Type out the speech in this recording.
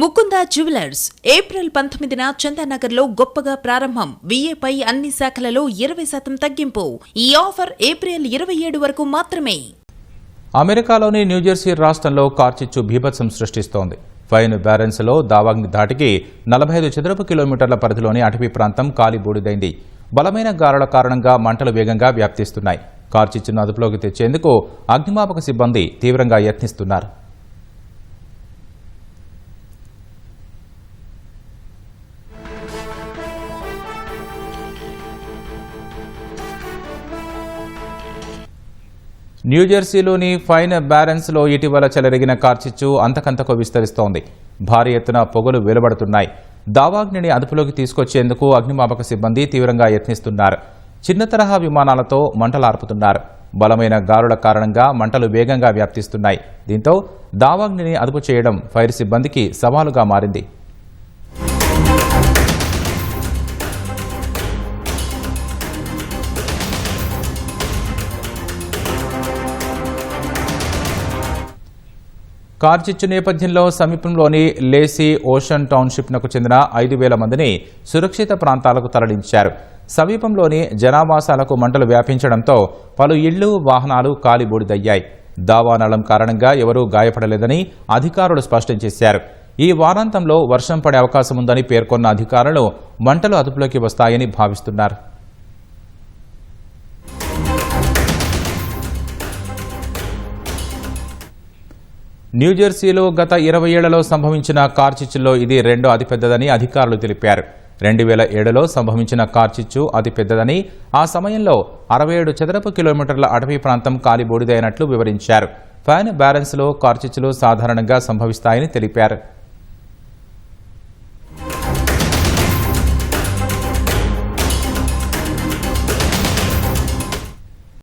Mukunda jewellers April పంతొమ్మిదిన చందానగర్లో గొప్పగా ప్రారంభం. విఏపై అన్ని శాఖలలో ఇరవై శాతం తగ్గింపు. ఈ ఆఫర్ ఏప్రిల్ ఇరవై ఏడు వరకు మాత్రమే. అమెరికాలోని న్యూజెర్సీ రాష్ట్రంలో కార్చిచ్చు బీభత్సం సృష్టిస్తోంది. ఫైన్ బ్యాలెన్స్లో దావాగ్ని దాటికి నలభై ఐదు చదరపు కిలోమీటర్ల పరిధిలోని అటవీ ప్రాంతం కాలిబూడిదైంది బలమైన గాలుల కారణంగా మంటలు వేగంగా వ్యాప్తిస్తున్నాయి. కార్చిచ్చును అదుపులోకి తెచ్చేందుకు అగ్నిమాపక సిబ్బంది తీవ్రంగా యత్నిస్తున్నారు. న్యూజెర్సీలోని ఫైన్ బ్యారెన్స్లో ఇటీవల చెలరిగిన కార్చిచ్చు అంతకంతకు విస్తరిస్తోంది. భారీ ఎత్తున పొగలు వెలువడుతున్నాయి. దావాగ్నిని అదుపులోకి తీసుకొచ్చేందుకు అగ్నిమాపక సిబ్బంది తీవ్రంగా యత్నిస్తున్నారు. చిన్న తరహా విమానాలతో మంటలార్పుతున్నారు. బలమైన గాలుల కారణంగా మంటలు వేగంగా వ్యాప్తిస్తున్నాయి. దీంతో దావాగ్నిని అదుపు చేయడం ఫైర్ సిబ్బందికి సవాలుగా మారింది. కార్చిచ్చు నేపథ్యంలో సమీపంలోని లేసీ ఓషన్ టౌన్షిప్నకు చెందిన ఐదు వేల మందిని సురక్షిత ప్రాంతాలకు తరలించారు. సమీపంలోని జనావాసాలకు మంటలు వ్యాపించడంతో పలు ఇళ్ళు వాహనాలు కాలిబూడిదయ్యాయి. దావానలం కారణంగా ఎవరూ గాయపడలేదని అధికారులు స్పష్టం చేశారు. ఈ వారాంతంలో వర్షం పడే అవకాశం ఉందని పేర్కొన్న అధికారులు మంటలు అదుపులోకి వస్తాయని భావిస్తున్నారు. న్యూజెర్సీలో గత ఇరవై ఏళ్ళలో సంభవించిన కార్చిచ్చులో ఇది రెండో అతిపెద్దదని అధికారులు తెలిపారు. రెండు వేల ఏడులో సంభవించిన కార్చిచ్చు అతిపెద్దదని ఆ సమయంలో అరవై ఏడు చదరపు కిలోమీటర్ల అటవీ ప్రాంతం కాలిబోడిదైనట్లు వివరించారు. ఫ్యాన్ బ్యాలెన్స్లో కార్చిచ్చులు సాధారణంగా సంభవిస్తాయని తెలిపారు.